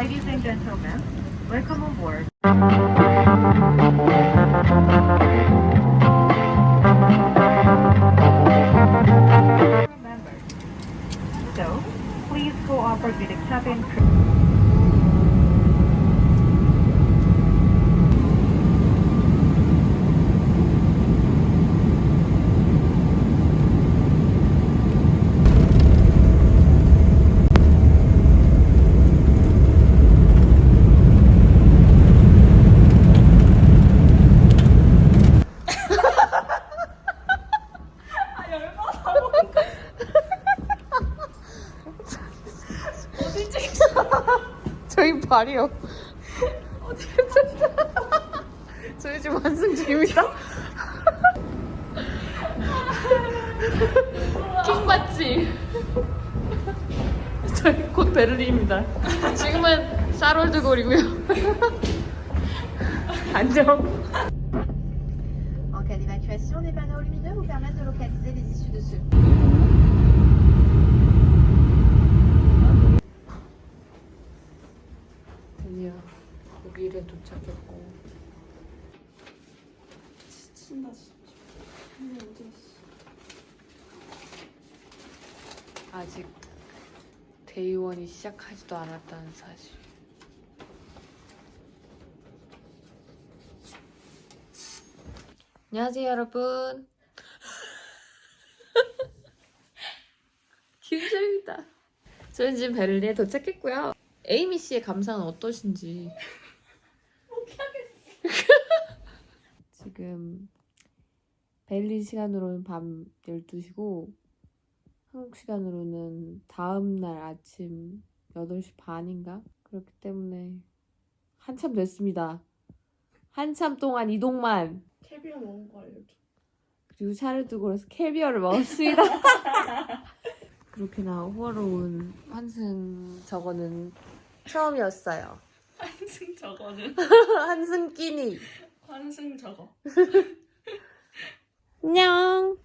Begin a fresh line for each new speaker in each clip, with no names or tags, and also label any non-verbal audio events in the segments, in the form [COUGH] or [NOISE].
Ladies and gentlemen, welcome on board. Remember. So, please cooperate with the cabin crew.
찍자. [LAUGHS] 저희 지금 완승 중입니다. [LAUGHS] 킹 받지? [LAUGHS] 저희 곧 베를린입니다. 지금은 샤롤드 거리고요. 안녕. 독일에 도착했고
지친다 진짜. 근데 어디 갔어?
아직 대의원이 시작하지도 않았다는 사실. 안녕하세요, 여러분. [LAUGHS] 김철입니다. 저는 지금 베를린에 도착했고요. 에이미 씨의 감상은 어떠신지. 지금 베를린 시간으로는 밤 12시고 한국 시간으로는 다음 날 아침 8시 반인가? 그렇기 때문에 한참 됐습니다. 한참 동안 이동만
캐비어 먹은 거 알려줘.
그리고 차를 두고 그래서 캐비어를 먹었습니다. [LAUGHS] 그렇게나 호화로운 환승 저거는 처음이었어요.
환승 저거는 [LAUGHS]
환승 끼니.
환승 저거. [LAUGHS]
안녕.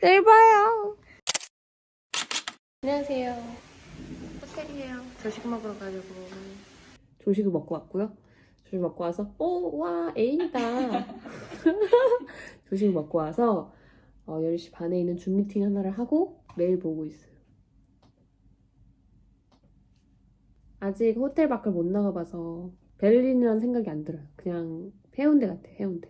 내일 봐요. 안녕하세요. 호텔이에요. 조식 먹으러 가려고. 조식을 먹고 왔고요. 조식 먹고 와서 오, 와, 애인이다. [LAUGHS] 조식 먹고 와서 어, 10시 반에 있는 줌 미팅 하나를 하고 메일 보고 있어요. 아직 호텔 밖을 못 나가봐서 베를린이라는 생각이 안 들어요. 그냥 해운대 같아, 해운대.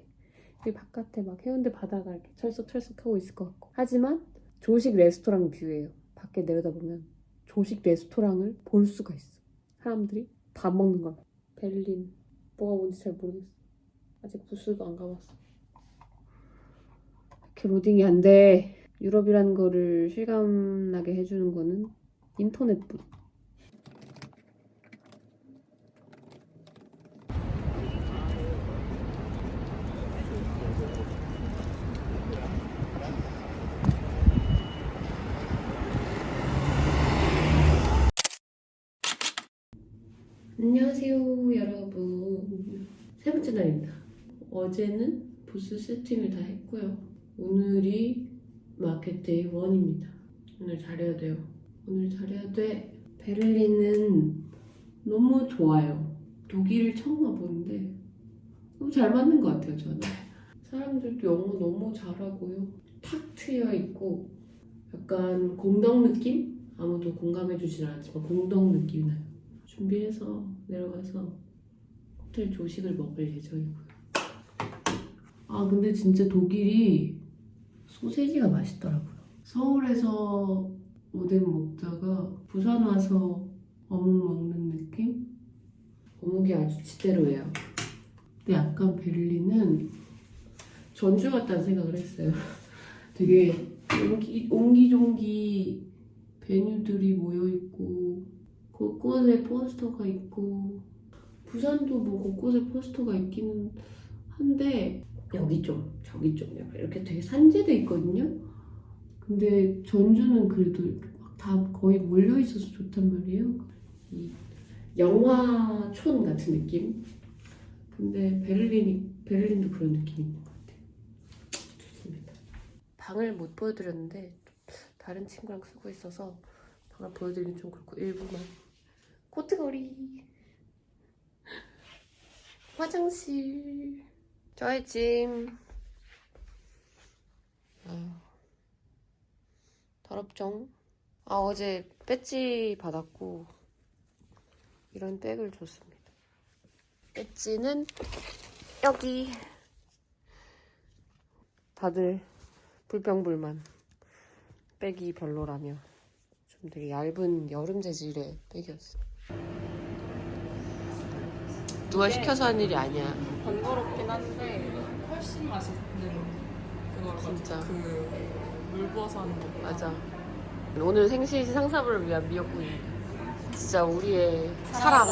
여기 바깥에 막 해운대 바다가 이렇게 철썩철썩하고 있을 것 같고. 하지만 조식 레스토랑 뷰예요. 밖에 내려다보면 조식 레스토랑을 볼 수가 있어. 사람들이 밥 먹는 걸. 베를린 뭐가 뭔지 잘 모르겠어. 아직 부스도 안 가봤어. 이렇게 로딩이 안 돼. 유럽이라는 거를 실감나게 해주는 거는 인터넷뿐. 안녕하세요, 여러분. 세 번째 날입니다. 어제는 부스 세팅을 다 했고요. 오늘이 마켓데이 1입니다. 오늘 잘해야 돼요. 오늘 잘해야 돼. 베를린은 너무 좋아요. 독일을 처음 와보는데 너무 잘 맞는 것 같아요, 저는. 사람들도 영어 너무 잘하고요. 탁 트여 있고 약간 공덕 느낌? 아무도 공감해 주진 않았지만 공덕 느낌이 나요. 준비해서 내려가서 호텔 조식을 먹을 예정이고요. 아 근데 진짜 독일이 소세지가 맛있더라고요. 서울에서 오뎅 먹다가 부산 와서 어묵 먹는 느낌? 어묵이 아주 지대로예요. 근데 약간 베를린은 전주 같다는 생각을 했어요. [LAUGHS] 되게 옹기, 옹기종기 베뉴들이 모여있고 곳곳에 포스터가 있고 부산도 뭐 곳곳에 포스터가 있기는 한데 여기 좀 저기 좀 이렇게 되게 산재돼 있거든요. 근데 전주는 그래도 다 거의 몰려 있어서 좋단 말이에요. 이 영화촌 같은 느낌. 근데 베를린이 베를린도 그런 느낌인 것 같아요. 좋습니다. 방을 못 보여드렸는데 다른 친구랑 쓰고 있어서 방을 보여드리긴 좀 그렇고 일부만 코트거리. 화장실. 저의 짐. 아유, 더럽죠? 아, 어제 배지 받았고, 이런 백을 줬습니다. 배지는 여기. 다들 불평불만. 백이 별로라며. 좀 되게 얇은 여름 재질의 백이었어. 누가 시켜서 한 일이 아니야.
번거롭긴 한데 훨씬 맛있는 그걸
진짜.
그물 부어서 하는 거
맞아. 오늘 생시 상사부를 위한 미역국이 진짜 우리의 사랑.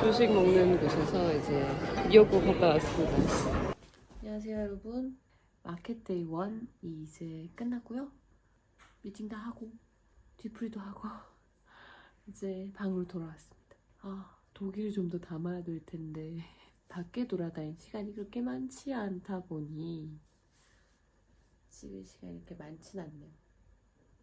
조식 먹는 곳에서 이제 미역국 갔다 왔습니다. 안녕하세요 여러분. 마켓데이 1이 이제 끝났고요. 미팅 다 하고 뒤풀이도 하고 이제 방으로 돌아왔습니다. 아 독일 좀 더 담아야 될 텐데 [LAUGHS] 밖에 돌아다닐 시간이 그렇게 많지 않다 보니 집에 시간이 이렇게 많진 않네요.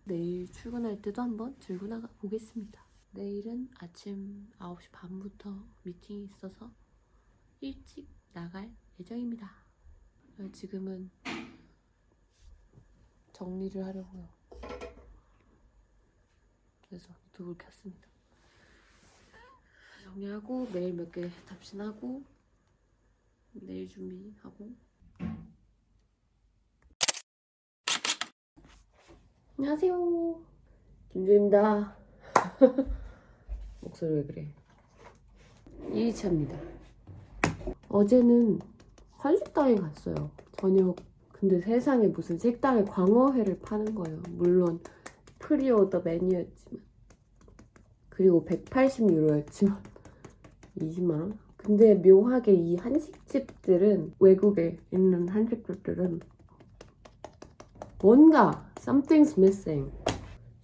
내일 출근할 때도 한번 들고 나가 보겠습니다. 내일은 아침 9시 반부터 미팅이 있어서 일찍 나갈 예정입니다. 어, 지금은 정리를 하려고요. 그래서 유튜브를 켰습니다. 정리하고 메일 몇 개 답신하고 내일 준비하고. 안녕하세요. 김주입니다. [LAUGHS] 목소리 왜 그래? 이희차입니다. 어제는 한식당에 갔어요. 저녁. 근데 세상에 무슨 식당에 광어회를 파는 거예요. 물론 프리오더 메뉴였지만 그리고 180유로였지만 20만원? [LAUGHS] 근데 묘하게 이 한식집들은 외국에 있는 한식집들은 뭔가 something's missing.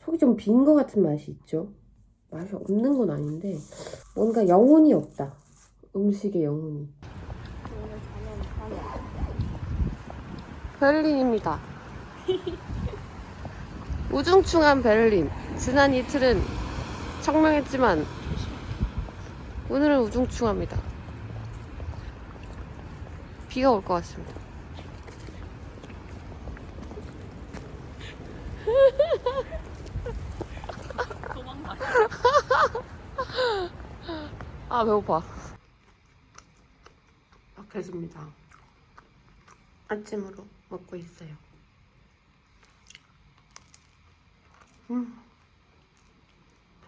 속이 좀 빈 것 같은 맛이 있죠. 맛이 없는 건 아닌데 뭔가 영혼이 없다. 음식의 영혼이. 베를린입니다. [LAUGHS] 우중충한 베를린. 지난 이틀은 청명했지만 오늘은 우중충합니다. 비가 올 것 같습니다. [LAUGHS] 아 배고파. 박해줍니다. 아침으로 먹고 있어요. 음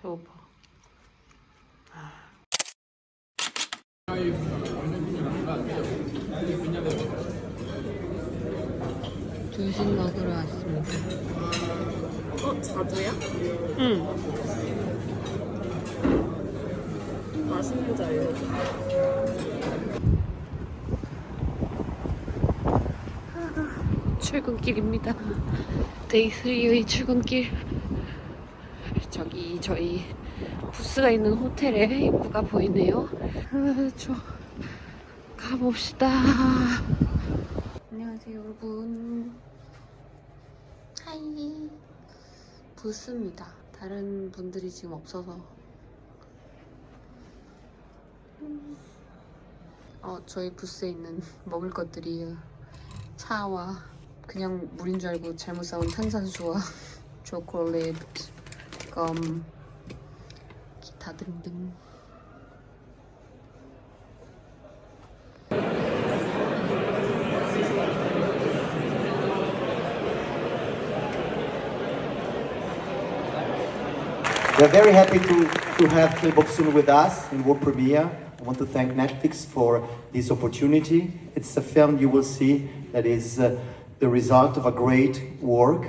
배고파 조식 먹으러 왔습니다
어? 자두야?
응
맛있는지 알려줘
출근길입니다. 데이 3의 출근길. 저기 저희 부스가 있는 호텔의 입구가 보이네요. 아, 저 가봅시다. 안녕하세요 여러분. 하이. 부스입니다. 다른 분들이 지금 없어서. 음. 어, 저희 부스에 있는 [LAUGHS] 먹을 것들이에요. 차와 그냥 물인 줄 알고 잘못 사온 탄산수와 [LAUGHS] 초콜릿, 껌, 기타 등등.
We're very happy to, to have Killbox soon with us in world premiere. I want to thank Netflix for this opportunity. It's a film you will see that is uh, the result of a great work.